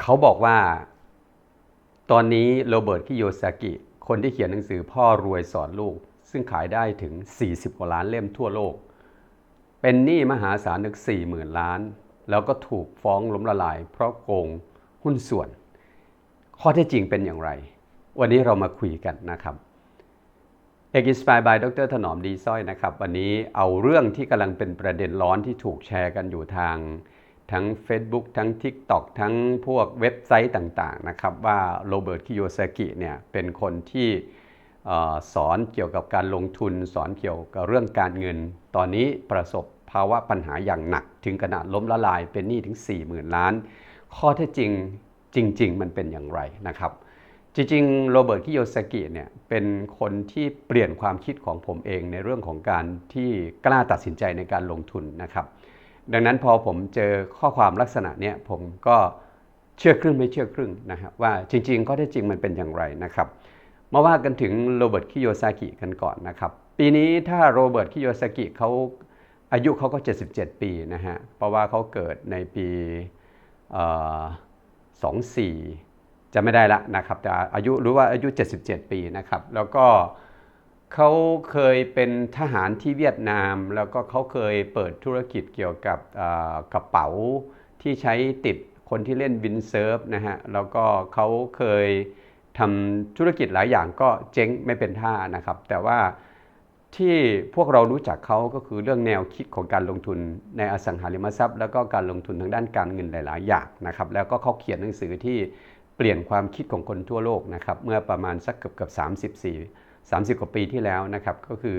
เขาบอกว่า ตอนนี้โรเบิร์ตคิโยซากิ คนที่เขียนหนังสือพ่อรวยสอนลูก ซึ่งขายได้ถึง 40 กว่าล้านเล่มทั่วโลก เป็นหนี้มหาศาลถึง40,000 ล้าน แล้วก็ถูกฟ้องล้มละลาย เพราะโกงหุ้นส่วน ข้อเท็จจริงเป็นอย่างไร วันนี้เรามาคุยกันนะครับเอกอินสปายบายดรถนอมดีสร้อยนะครับ วันนี้เอาเรื่องที่กำลังเป็นประเด็นร้อนที่ถูกแชร์กันอยู่ทาง ทั้ง Facebook ทั้ง TikTok ทั้งพวกเว็บไซต์ต่างๆนะครับว่าโรเบิร์ตคิโยซากิเนี่ยเป็นคนที่สอนเกี่ยวกับการลงทุนสอนเกี่ยวกับเรื่องการเงิน ตอนนี้ประสบภาวะปัญหาอย่างหนัก ถึงขนาดล้มละลายเป็นหนี้ถึง 40,000 ล้าน ข้อเท็จจริงจริง ๆ มันเป็นอย่างไรนะครับจริงๆโรเบิร์ตคิโยซากิเนี่ยเป็นคนที่เปลี่ยนความคิดของผมเองในเรื่องของการที่กล้าตัดสินใจในการลงทุนนะครับ ดังนั้นพอผมเจอข้อความลักษณะนี้ผมก็เชื่อครึ่งไม่เชื่อครึ่งนะครับว่าจริงๆข้อเท็จจริงมันเป็นอย่างไรนะครับมาว่ากันถึงโรเบิร์ตคิโยซากิกันก่อนนะครับปีนี้ถ้าโรเบิร์ตคิโยซากิเขาอายุเขาก็ 77 ปีนะฮะเพราะว่าเขาเกิดในปี24จะไม่ได้ละนะครับแต่อายุรู้ว่าอายุ 77 ปีนะครับแล้วก็ เขาเคยเป็นทหารที่เวียดนาม แล้วก็เขาเคยเปิดธุรกิจเกี่ยวกับกระเป๋าที่ใช้ติดคนที่เล่นวินเซิร์ฟนะฮะ แล้วก็เขาเคยทำธุรกิจหลายอย่างก็เจ๊งไม่เป็นท่านะครับ แต่ว่าที่พวกเรารู้จักเขาก็คือเรื่องแนวคิดของการลงทุนในอสังหาริมทรัพย์ แล้วก็การลงทุนทางด้านการเงินหลาย ๆ อย่างนะครับ แล้วก็เขาเขียนหนังสือที่เปลี่ยนความคิดของคนทั่วโลกนะครับ เมื่อประมาณสักเกือบเกือบ34 30 กว่าปีที่แล้วนะครับก็คือ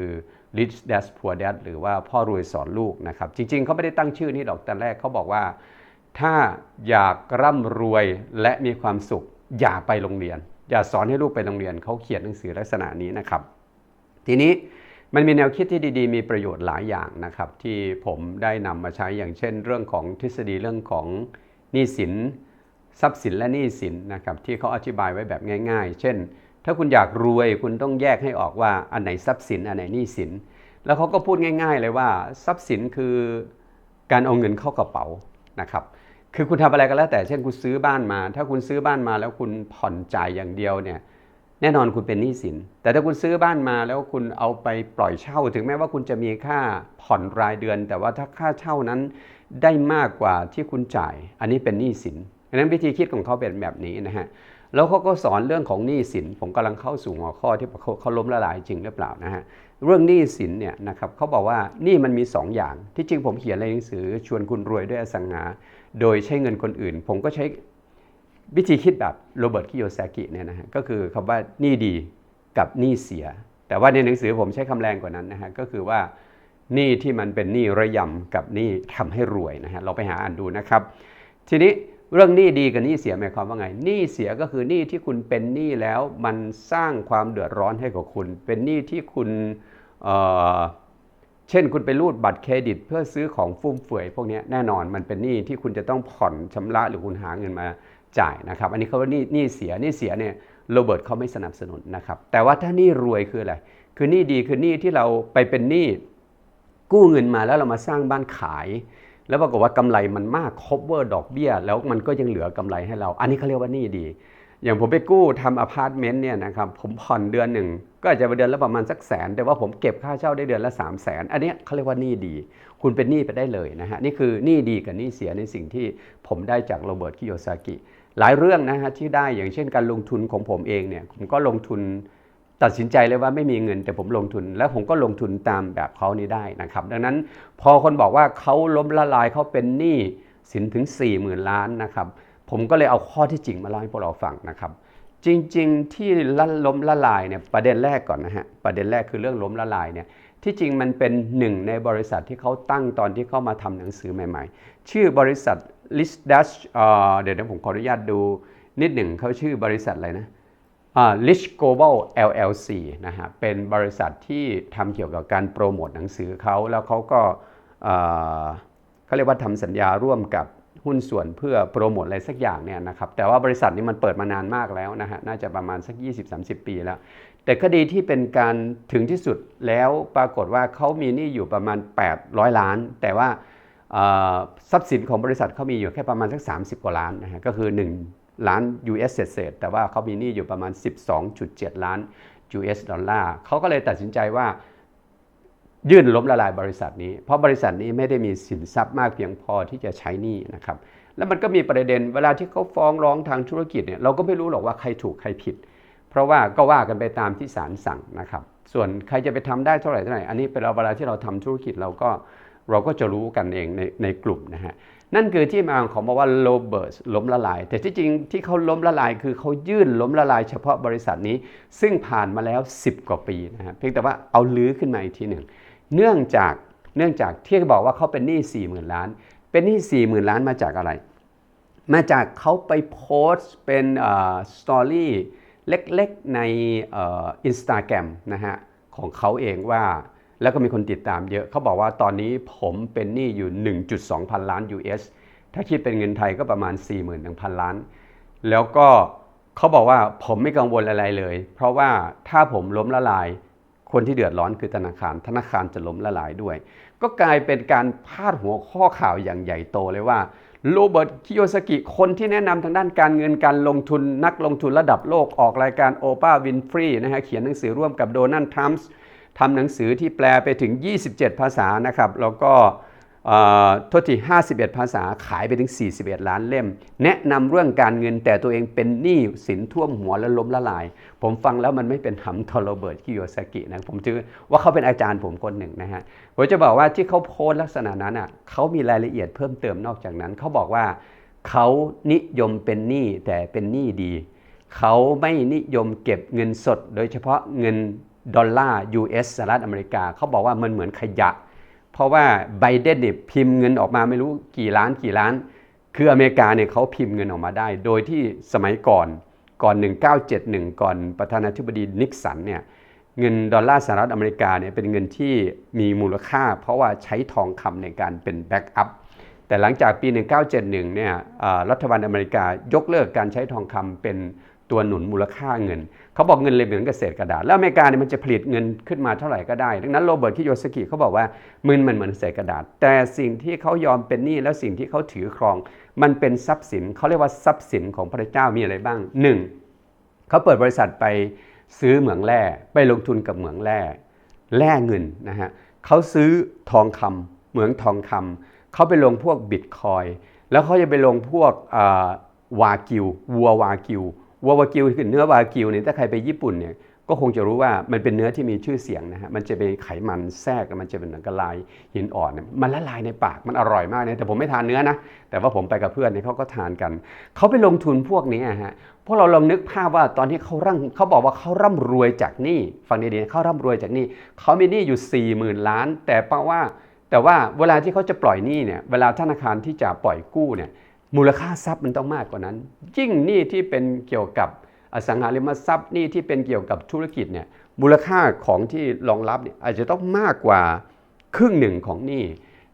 Rich Dad Poor Dad หรือว่าพ่อรวยสอนลูกนะครับ จริง ๆ เขาไม่ได้ตั้งชื่อนี้หรอกแต่แรกเขาบอกว่า ถ้าอยากร่ำรวยและมีความสุขอย่าไปโรงเรียน อย่าสอนให้ลูกไปโรงเรียนเขาเขียนหนังสือลักษณะนี้นะครับ ทีนี้มันมีแนวคิดที่ดีๆ มีประโยชน์หลายอย่างนะครับ ที่ผมได้นำมาใช้อย่างเช่น เรื่องของทฤษฎีเรื่องของหนี้สินทรัพย์สินและหนี้สินนะครับที่เขาอธิบายไว้แบบง่าย ๆ เช่น ถ้าคุณอยากรวยคุณต้องแยกให้ออกว่าอันไหนทรัพย์สินอันไหนหนี้สิน แล้วเขาก็พูดง่าย ๆ เลยว่าทรัพย์สินคือการเอาเงินเข้ากระเป๋านะครับคือคุณทำอะไรก็แล้วแต่เช่นคุณซื้อบ้านมา ถ้าคุณซื้อบ้านมาแล้วคุณผ่อนจ่ายอย่างเดียวเนี่ยแน่นอนคุณเป็นหนี้สิน แต่ถ้าคุณซื้อบ้านมาแล้วคุณเอาไปปล่อยเช่า ถึงแม้ว่าคุณจะมีค่าผ่อนรายเดือน แต่ว่าถ้าค่าเช่านั้นได้มากกว่าที่คุณจ่าย อันนี้เป็นหนี้สินดังนั้นวิธีคิดของเขาเป็นแบบนี้นะฮะ แล้วเขาก็สอนเรื่องของหนี้สิน ผมกำลังเข้าสู่หัวข้อที่เขาเขาล้มละลายจริงหรือเปล่านะฮะเรื่องหนี้สินเนี่ยนะครับเขาบอกว่าหนี้มันมี 2 อย่าง ที่จริงผมเขียนในหนังสือชวนคุณรวยด้วยอสังหา โดยใช้เงินคนอื่น ผมก็ใช้วิธีคิดแบบโรเบิร์ตคิโยซากิเนี่ยนะฮะก็คือคำว่าหนี้ดีกับหนี้เสีย แต่ว่าในหนังสือผมใช้คำแรงกว่านั้นนะฮะก็คือว่าหนี้ที่มันเป็นหนี้ระยำกับหนี้ทำให้รวยนะฮะเราไปหาอ่านดูนะครับ ทีนี้ เรื่องหนี้ดีกับหนี้เสียหมายความว่าไงหนี้เสียก็คือหนี้ที่คุณเป็นหนี้แล้ว มันสร้างความเดือดร้อนให้กับคุณ เป็นหนี้ที่คุณเเช่นคุณไปรูดบัตรเครดิต เพื่อซื้อของฟุ่มเฟือยพวกนี้แน่นอนมันเป็นหนี้ที่คุณจะต้องผ่อนชำระหรือคุณหาเงินมาจ่ายนะครับ อันนี้เขาว่าหนี้หนี้เสียหนี้เสียเนี่ยโรเบิร์ตเขาไม่สนับสนุนนะครับ แต่ว่าถ้าหนี้รวยคืออะไรคือหนี้ดีคือหนี้ที่เราไปเป็นหนี้กู้เงินมาแล้วเรามาสร้างบ้านขาย แล้วปรากฏว่ากำไรมันมาก cover ดอกเบี้ย แล้วมันก็ยังเหลือกำไรให้เรา อันนี้เขาเรียกว่านี้ดี อย่างผมไปกู้ทำอพาร์ตเมนต์เนี่ยนะครับผมผ่อนเดือนหนึ่งก็อาจจะเดือนละประมาณสักแสน แต่ว่าผมเก็บค่าเช่าได้เดือนละ 3 0 0แสนอันนี้เขาเรียกว่านี้ดี คุณเป็นหนี้ไปได้เลยนะฮะนี่คือหนี้ดีกับหนี้เสียในสิ่งที่ผมได้จากโรเบิร์ตคิโยซากิหลายเรื่องนะฮะที่ได้อย่างเช่นการลงทุนของผมเองเนี่ยผมก็ลงทุน ตัดสินใจเลยว่าไม่มีเงินแต่ผมลงทุน แล้วผมก็ลงทุนตามแบบเขานี้ได้นะครับ ดังนั้นพอคนบอกว่าเขาล้มละลายเขาเป็นหนี้สินถึง 4 0,000 ล้านนะครับ ผมก็เลยเอาข้อที่จริงมาเล่าให้พวกเราฟังนะครับ จริงๆ ที่ละล้มละลายเนี่ยประเด็นแรกก่อนนะฮะประเด็นแรกคือเรื่องล้มละลายเนี่ยที่จริงมันเป็นหนึ่งในบริษัทที่เขาตั้งตอนที่เขามาทำหนังสือใหม่ ๆ ชื่อบริษัท l i s d a s h เดี๋ยวผมขออนุญาตดูนิดหนึ่งเขาชื่อบริษัทอะไรนะ Rich Global LLC นะฮะเป็นบริษัทที่ทำเกี่ยวกับการโปรโมทหนังสือเขาแล้วเขาก็เขาเรียกว่าทำสัญญาร่วมกับหุ้นส่วนเพื่อโปรโมทอะไรสักอย่างเนี่ยนะครับแต่ว่าบริษัทนี้มันเปิดมานานมากแล้วนะฮะน่าจะประมาณสัก 20-30 ปีแล้ว แต่คดีที่เป็นการถึงที่สุดแล้วปรากฏว่าเขามีหนี้อยู่ประมาณ 800 ล้าน แต่ว่าทรัพย์สินของบริษัทเขามีอยู่แค่ประมาณสัก 30 กว่าล้านนะฮะก็คือ 1 ล้าน US เศษแต่ว่าเขามีหนี้อยู่ประมาณ 12.7 ล้าน US ดอลลาร์เขาก็เลยตัดสินใจว่ายื่นล้มละลายบริษัทนี้ เพราะบริษัทนี้ไม่ได้มีสินทรัพย์มากเพียงพอที่จะใช้หนี้นะครับ แล้วมันก็มีประเด็นเวลาที่เขาฟ้องร้องทางธุรกิจเนี่ยเราก็ไม่รู้หรอกว่าใครถูกใครผิด เพราะว่าก็ว่ากันไปตามที่ศาลสั่งนะครับ ส่วนใครจะไปทำได้เท่าไหร่เท่าไหร่ อันนี้เป็นเวลาที่เราทำธุรกิจเราก็ เราก็จะรู้กันเองในในกลุ่มนะฮะนั่นคือที่มาของบอกว่าโรเบิร์ตล้มละลาย แต่ที่จริงที่เขาล้มละลายคือเขายื่นล้มละลายเฉพาะบริษัทนี้ ซึ่งผ่านมาแล้ว 10 กว่าปีนะฮะเพียงแต่ว่าเอาลื้อขึ้นมาอีกทีหนึ่ง เนื่องจากเนื่องจากที่บอกว่าเขาเป็นหนี้4 0,000 ล้าน เป็นหนี้4 0,000 ล้านมาจากอะไร มาจากเขาไปโพสต์เป็นสตอรี่เล็กๆในอินสตาแกรมนะฮะของเขาเองว่า แล้วก็มีคนติดตามเยอะ เขาบอกว่าตอนนี้ผมเป็นหนี้อยู่ 1.2 พันล้าน US ถ้าคิดเป็นเงินไทยก็ประมาณ 41,000 ล้าน แล้วก็เขาบอกว่าผมไม่กังวลอะไรเลย เพราะว่าถ้าผมล้มละลาย คนที่เดือดร้อนคือธนาคาร ธนาคารจะล้มละลายด้วย ก็กลายเป็นการพาดหัวข้อข่าวอย่างใหญ่โตเลยว่าโรเบิร์ตคิโยสกิ คนที่แนะนำทางด้านการเงินการลงทุนนักลงทุนระดับโลกออกรายการโอปาวินฟรีนะฮะเขียนหนังสือร่วมกับโดนัลด์ทรัมป์ ทำหนังสือที่แปลไปถึง 27 ภาษานะครับ แล้วก็โทษที51 ภาษาขายไปถึง 41 ล้านเล่ม แนะนำเรื่องการเงินแต่ตัวเองเป็นหนี้สินท่วมหัวและล้มละลาย ผมฟังแล้วมันไม่เป็นหำทอโรเบิร์ตคิโยซากินะผมถือว่าเขาเป็นอาจารย์ผมคนหนึ่งนะฮะ ผมจะบอกว่าที่เขาโพสลักษณะนั้นอะเขามีรายละเอียดเพิ่มเติมนอกจากนั้น เขาบอกว่าเขานิยมเป็นหนี้แต่เป็นหนี้ดี เขาไม่นิยมเก็บเงินสด โดยเฉพาะเงิน ดอลลาร์ US สหรัฐอเมริกาเขาบอกว่ามันเหมือนขยะ เพราะว่าไบเดนเนี่ยพิมพ์เงินออกมาไม่รู้กี่ล้านกี่ล้าน คืออเมริกาเนี่ยเขาพิมพ์เงินออกมาได้ โดยที่สมัยก่อนก่อน 1971 ก่อนประธานาธิบดีนิกสันเนี่ยเงินดอลลาร์สหรัฐอเมริกาเนี่ยเป็นเงินที่มีมูลค่า เพราะว่าใช้ทองคำในการเป็นแบ็กอัพแต่หลังจากปี 1971 เนี่ยรัฐบาลอเมริกายกเลิกการใช้ทองคำเป็น ตัวหนุนมูลค่าเงิน เขาบอกเงินเลยเหมือนกับเศษกระดาษ แล้วอเมริกาเนี่ยมันจะผลิตเงินขึ้นมาเท่าไหร่ก็ได้ ดังนั้นโรเบิร์ตคิโยสกิเขาบอกว่ามืนมันเหมือนเศษกระดาษ แต่สิ่งที่เขายอมเป็นหนี้แล้วสิ่งที่เขาถือครอง มันเป็นทรัพย์สินเขาเรียกว่าทรัพย์สินของพระเจ้ามีอะไรบ้าง 1. เขาเปิดบริษัทไปซื้อเหมืองแร่ไปลงทุนกับเหมืองแร่แร่เงินนะฮะเขาซื้อทองคำเหมืองทองคำเขาไปลงพวกบิตคอยแล้วเขาจะไปลงพวกวากิววัววากิว วัวากิวคือเนื้อวากิวเนี่ยถ้าใครไปญี่ปุ่นเนี่ยก็คงจะรู้ว่ามันเป็นเนื้อที่มีชื่อเสียงนะฮะ มันจะเป็นไขมันแทรก มันจะเป็นเหมือนกับลายหินอ่อน มันละลายในปาก มันอร่อยมากเนี่ยแต่ผมไม่ทานเนื้อนะ แต่ว่าผมไปกับเพื่อนเนี่ยเขาก็ทานกัน เขาไปลงทุนพวกนี้ฮะ พวกเราลองนึกภาพว่าตอนที่เขาร่ำเขาบอกว่าเขาร่ำรวยจากหนี้ ฟังดีๆเขาร่ำรวยจากหนี้ เขามีหนี้อยู่4ี่หมื่นล้าน แต่เปล่าว่า แต่ว่าเวลาที่เขาจะปล่อยหนี้เนี่ย เวลาธนาคารที่จะปล่อยกู้เนี่ย มูลค่าทรัพย์มันต้องมากกว่านั้น ยิ่งหนี้ที่เป็นเกี่ยวกับอสังหาริมทรัพย์หนี้ที่เป็นเกี่ยวกับธุรกิจเนี่ยมูลค่าของที่รองรับเนี่ยอาจจะต้องมากกว่าครึ่งหนึ่งของหนี้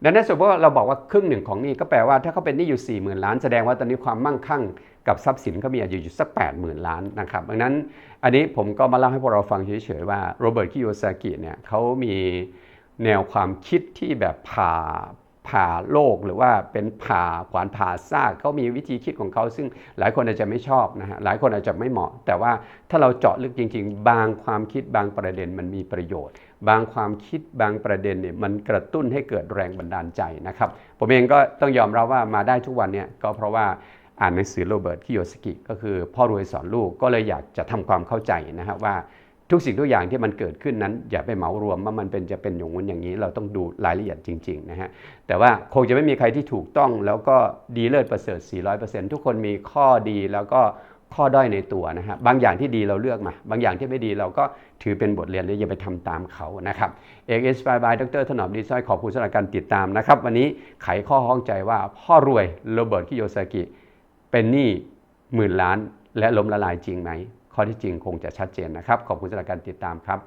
ดังนั้นสมมติว่าเราบอกว่าครึ่งหนึ่งของหนี้ก็แปลว่าถ้าเขาเป็นหนี้อยู่4 0,000ล้านแสดงว่าตอนนี้ความมั่งคั่งกับทรัพย์สินเขามีอายุอยู่สัก 8 0,000 ล้านนะครับดังนั้นอันนี้ผมก็มาเล่าให้พวกเราฟังเฉยๆว่าโรเบิร์ตคิโยซากิเนี่ยเขามีแนวความคิดที่แบบผ่า ผ่าโลกหรือว่าเป็นผ่าขวานผ่าซากเขามีวิธีคิดของเขาซึ่งหลายคนอาจจะไม่ชอบนะฮะหลายคนอาจจะไม่เหมาะ แต่ว่าถ้าเราเจาะลึกจริง ๆ บางความคิดบางประเด็นมันมีประโยชน์ บางความคิดบางประเด็นเนี่ยมันกระตุ้นให้เกิดแรงบันดาลใจนะครับผมเองก็ต้องยอมรับว่ามาได้ทุกวันเนี่ยก็เพราะว่าอ่านหนังสือโรเบิร์ตคิโยสกิก็คือพ่อรวยสอนลูกก็เลยอยากจะทำความเข้าใจนะฮะว่า ทุกสิ่งทุกอย่างที่มันเกิดขึ้นนั้น อย่าไปเหมารวมว่ามันเป็นจะเป็นอย่างนู้นอย่างนี้ เราต้องดูรายละเอียดจริงๆนะฮะแต่ว่าคงจะไม่มีใครที่ถูกต้องแล้วก็ดีเลิศประเสริฐ 400%ทุกคนมีข้อดีแล้วก็ข้อด้อยในตัวนะฮะบางอย่างที่ดีเราเลือกมา บางอย่างที่ไม่ดีเราก็ถือเป็นบทเรียนแล้วอย่าไปทำตามเขานะครับเอกเอสบายบายดรถนอมดีซอยขอบคุณสำหรับการติดตามนะครับ วันนี้ไขข้อห้องใจว่าพ่อรวยโรเบิร์ตคิโยซากิ เป็นหนี้หมื่นล้าน และล้มละลายจริงไหม ข้อที่จริงคงจะชัดเจนนะครับ ขอบคุณสำหรับการติดตามครับ